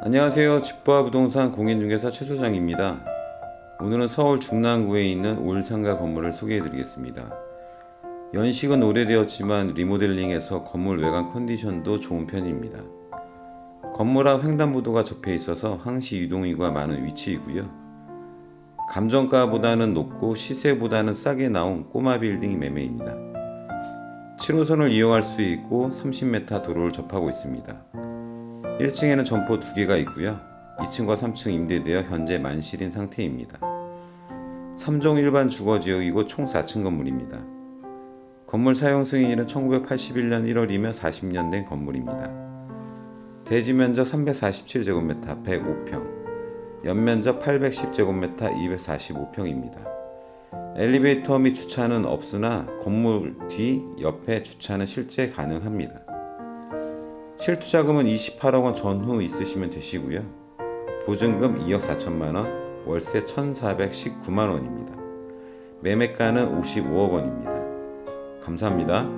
안녕하세요. 집보아 부동산 공인중개사 최 소장입니다. 오늘은 서울 중랑구에 있는 올상가 건물을 소개해 드리겠습니다. 연식은 오래되었지만 리모델링해서 건물 외관 컨디션도 좋은 편입니다. 건물 앞 횡단보도가 접해 있어서 항시 유동인구가 많은 위치이고요. 감정가보다는 높고 시세보다는 싸게 나온 꼬마 빌딩 매매입니다. 7호선을 이용할 수 있고 30m 도로를 접하고 있습니다. 1층에는 점포 두 개가 있고요. 2층과 3층 임대되어 현재 만실인 상태입니다. 3종 일반 주거 지역이고 총 4층 건물입니다. 건물 사용 승인일은 1981년 1월이며 40년 된 건물입니다. 대지 면적 347제곱미터 105평, 연면적 810제곱미터 245평입니다. 엘리베이터 및 주차는 없으나 건물 뒤 옆에 주차는 실제 가능합니다. 실투 자금은 28억 원 전후 있으시면 되시고요. 보증금 2억 4천만 원, 월세 1,419만 원입니다. 매매가는 55억 원입니다. 감사합니다.